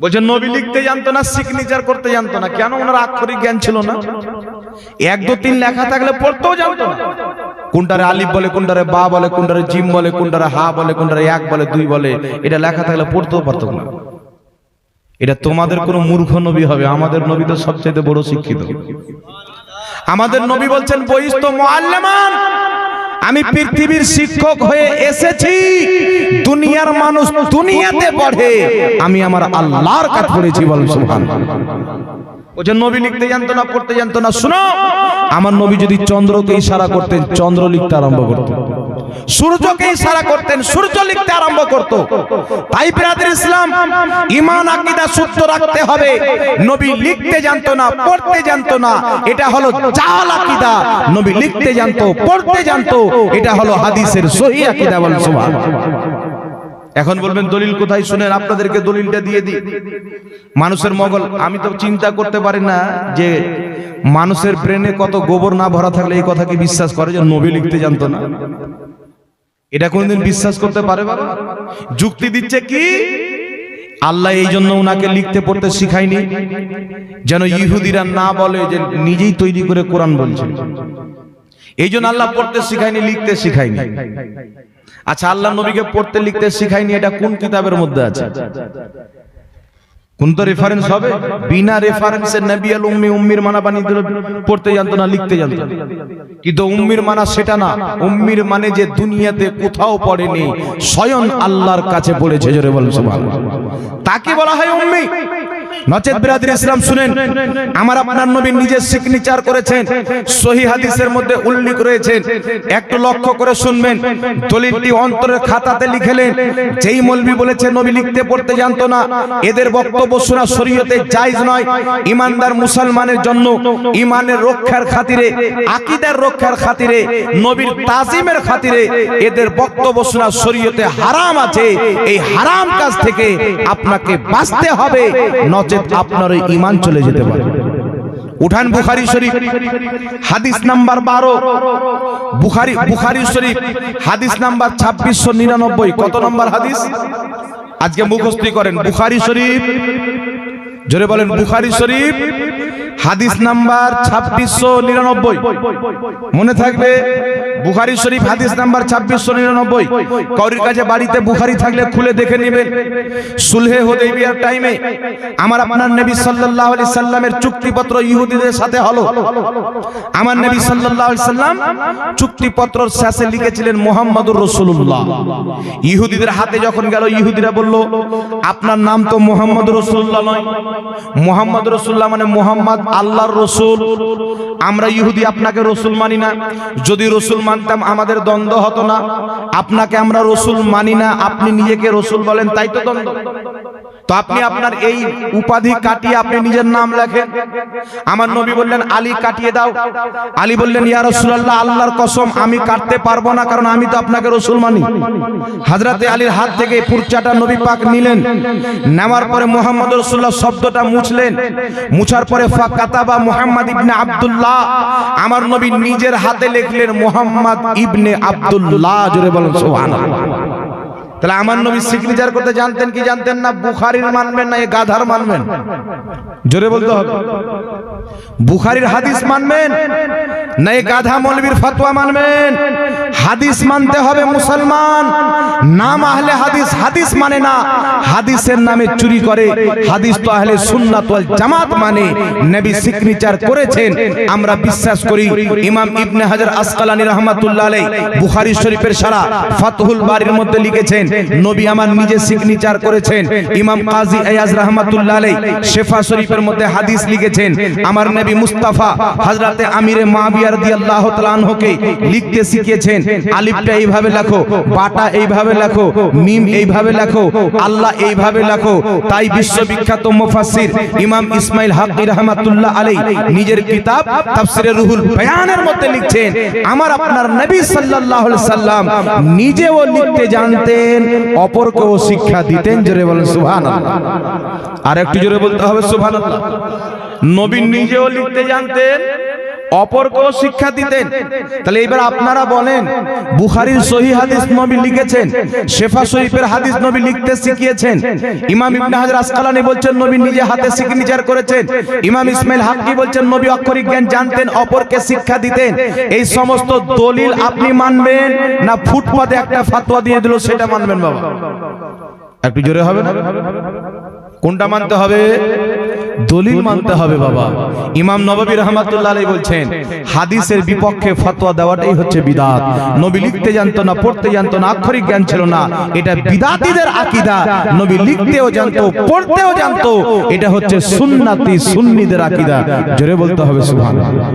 বলছে নবী লিখতে জানতো না সিগনেচার করতে জানতো না। কেন ওনার আক্ষরিক জ্ঞান ছিল না? এক দু তিন লেখা থাকলে পড়তেও জানতো না। কোনটারে আলিফ বলে, কোনটারে বা বলে, কোনটারে জিম বলে, কোনটারে হা বলে, কোনটারে এক বলে, দুই বলে, এটা লেখা থাকলে পড়তেও পারতো না। এটা তোমাদের কোনো মূর্খ নবী হবে, আমাদের নবী তো সবচেয়ে বড় শিক্ষিত। আমাদের নবী বলছেন বইস্ত মুআল্লিমান। আমি পৃথিবীর শিক্ষক হয়ে এসেছি। দুনিয়ার মানুষ দুনিয়াতে পড়ে। আমি আমার আল্লাহর কাজ করেছি বল সুবহানাল্লাহ ও যে নবী লিখতে জানতো না পড়তে জানতো না শুনো। আমার নবী যদি চন্দ্রকে ইশারা করতেন চন্দ্র লিখতে আরম্ভ করতেন সূর্যকে ইশারা করতেন, সূর্য লিখতে আরম্ভ করত। তাই ব্রাদার ইসলাম ঈমান আকীদা শুদ্ধ রাখতে হবে। নবী লিখতে জানতো না, পড়তে জানতো না। এটা হলো জাল আকীদা। নবী লিখতে জানতো, পড়তে জানতো। এটা হলো হাদিসের সহিহ আকীদা বল, সুবহানাল্লাহ। এখন বলবেন, দলিল কোথায় শুনেন? আপনাদেরকে দলিলটা দিয়ে দিই। মানুষের মগল, আমি তো চিন্তা করতে পারি না যে মানুষের ব্রেনে কত গোবর না ভরা থাকলে এই কথা কি বিশ্বাস করে যে নবী লিখতে জানতো না? এটা কোনদিন বিশ্বাস করতে পারে যুক্তি দিচ্ছে কি? আল্লাহ এই জন্য ওনাকে লিখতে পড়তে শিখায়নি। যেন ইহুদিরা না বলে যে নিজেই তৈরি করে কোরআন বলছে। এই জন্য আল্লাহ পড়তে শিখায়নি, লিখতে শিখায়নি। আচ্ছা আল্লাহ নবীকে পড়তে, লিখতে শিখায়নি, এটা কোন কিতাবের মধ্যে আছে? কোন তো রেফারেন্স হবে? বিনা রেফারেন্সে নবী আল উম্মি উম্মির মানা বানিয়ে দিল, পড়তে জানতো না, লিখতে জানতো। কিন্তু উম্মির মানা সেটা না। উম্মির মানে যে দুনিয়াতে কোথাও পড়েনি, স্বয়ং আল্লাহর কাছে পড়েছে, জোরে বলেন তাকে বলা হয় উম্মি। নচেত বিরাদির ইসলাম শুনেন। আমার আপনার নবী নিজের সিগনেচার করেছেন, সহি হাদিসের মধ্যে উল্লেখ একটু লক্ষ্য করে শুনবেন। দলিলটি অন্তরের খাতাতে লিখেলেন। যেই বলেছে, নবী লিখতে পড়তে জানতো না। এদের বক্তব্য শোনা শরীয়তে জায়েজ নয়। ইমানদার মুসলমানের জন্য ইমানের রক্ষার খাতিরে, আকীদার রক্ষার খাতিরে, নবীর তাজিমের খাতিরে এদের বক্তব্য শোনা শরীয়তে হারাম আছে। এই হারাম কাজ থেকে আপনাকে বাঁচতে হবে। নচেত আপনার ওই ইমান চলে যেতে পারে। উঠান বুখারি শরীফ হাদিস নাম্বার বারো। বুখারি বুখারি শরীফ হাদিস নাম্বার ছাব্বিশশো নিরানব্বই। কত নম্বর হাদিস? আজকে মুখস্থি করেন বুখারি শরীফ। জোরে বলেন বুখারি শরীফ হাদিস নাম্বার ছাব্বিশশো নিরানব্বই। মনে থাকবে বুখারি শরীফ, হাদিস নাম্বার ছাব্বিশশো নিরানব্বই। কৌরির কাছে বাড়িতে বুখারি থাকলে খুলে দেখে নেবেন সুলহে হোদেবিয়ার টাইমে আমার আপনার নবী সাল্লাল্লাহু আলাইহি সাল্লামের চুক্তিপত্র ইহুদিদের সাথে হলো। আমার নবী সাল্লাল্লাহু আলাইহি সাল্লাম চুক্তিপত্রর শেষে লিখেছিলেন মুহাম্মাদুর রাসূলুল্লাহ। ইহুদিদের হাতে যখন গেল, ইহুদিরা বলল, আপনার নাম তো মুহাম্মদ রাসূলুল্লাহ নয়। মুহাম্মদ রাসূলুল্লাহ মানে মুহাম্মদ আল্লাহর রসুল। আমরা ইহুদি আপনাকে রসুল মানি না। যদি রসুল মানতাম, আমাদের দ্বন্দ্ব হতো না। আপনাকে আমরা রসুল মানি না, আপনি নিজেকে রসুল বলেন, তাই তো দ্বন্দ্ব। তো আপনি আপনার এই উপাধি কাটিয়ে আপনি নিজের নাম লেখেন। আমার নবী বললেন, আলী, কাটিয়ে দাও। আলী বললেন, ইয়া রাসূলুল্লাহ, আল্লাহর কসম, আমি কাটতে পারব না, কারণ আমি তো আপনাকে রসুল মানি। হযরতে আলীর হাত থেকে পুরচাটা নবী পাক নিলেন। নেওয়ার পরে মুহাম্মদ রাসূলুল্লাহ শব্দটা মুছলেন। মুছার পরে ফাকাতাবা মুহাম্মদ ইবনে আব্দুল্লাহ। আমার নবী নিজের হাতে লিখলেন মুহাম্মদ ইবনে আব্দুল্লাহ, জোরে বলেন সুবহানাল্লাহ। তাহলে আমার নবী সিগনেচার করতে জানতেন কি? জানতেন না বুখারির মানবেন না এ গাধার মানবেন। জোরে বলতে হবে। বুখারির হাদিস মানবেন না এ গাধা মৌলবীর ফতোয়া মানবেন। হাদিস মানতে হবে মুসলমান। নাম আহলে হাদিস হাদিস মানে না। হাদিসের নামে চুরি করে। হাদিস তো আহলে সুন্নাত ওয়াল জামাত মানে। নবী সিগনেচার করেছেন। আমরা বিশ্বাস করি, ইমাম ইবনে হাজার আসকালানি রহমাতুল্লাহ আলাইহি, বুখারী শরীফের সারা ফাতহুল বারির মধ্যে লিখেছেন, নবী আমার নিজে সিগনেচার করেছেন। ইমাম কাজী আয়াজ রহমাতুল্লাহ আলাইহি, শেফা শরীফের মধ্যে হাদিস লিখেছেন, আমার নবী মুস্তাফা হযরতে আমিরে মাবিয়া রাদিয়াল্লাহু তাআলা আনহুকে লিখতে শিখিয়েছেন আলিফটা এইভাবে লেখো, বাটা এইভাবে লেখো, মিম এইভাবে লেখো, আল্লাহ এইভাবে লেখো। তাই বিশ্ববিখ্যাত মুফাসসির ইমাম ইসমাইল হাক্কি রহমাতুল্লাহ আলাইহি নিজের কিতাব তাফসিরে রুহুল বায়ানের মধ্যে লিখছেন, আমার আপনার নবী সাল্লাল্লাহু আলাইহি সাল্লাম নিজেও লিখতে জানতেন, অপরকেও শিক্ষা দিতেন। জোরে বলেন, সুবহানাল্লাহ। আর একটু জোরে বলতে হবে, সুবহানাল্লাহ। নবী নিজেও লিখতে জানতেন অপরকেও শিক্ষা দিতেন তাহলে এবার আপনারা বলেন বুখারীর সহি হাদিস নবী লিখেছেন শেফা শরীফের হাদিস নবী লিখতে শিখিয়েছেন ইমাম ইবনে হাজার আসকালানি বলছেন নবী নিজে হাতে সিগনেচার করেছেন ইমাম ইসমাইল হাক্কি বলছেন নবী অক্ষরিক জ্ঞান জানতেন অপরকে শিক্ষা দিতেন এই সমস্ত দলিল আপনি মানবেন না ফুটপাতে একটা ফাতোয়া দিয়ে দিল সেটা মানবেন বাবা একটু জোরে হবে না কোনটা মানতে হবে দলিল মানতে হবে বাবা। ইমাম নবাবী রহমাতুল্লাহ বলছেন, হাদিসের বিপক্ষে ফতোয়া দেওয়াটাই হচ্ছে বিদাত। নবী লিখতে জানতো না, পড়তে জানতো না, আক্ষরিক জ্ঞান ছিল না। এটা বিদাতিদের আকিদা। নবী লিখতেও জানতো, পড়তেও জানতো। এটা হচ্ছে সুন্নাতি সুন্নিদের আকিদা। জোরে বলতে হবে সুবহানাল্লাহ।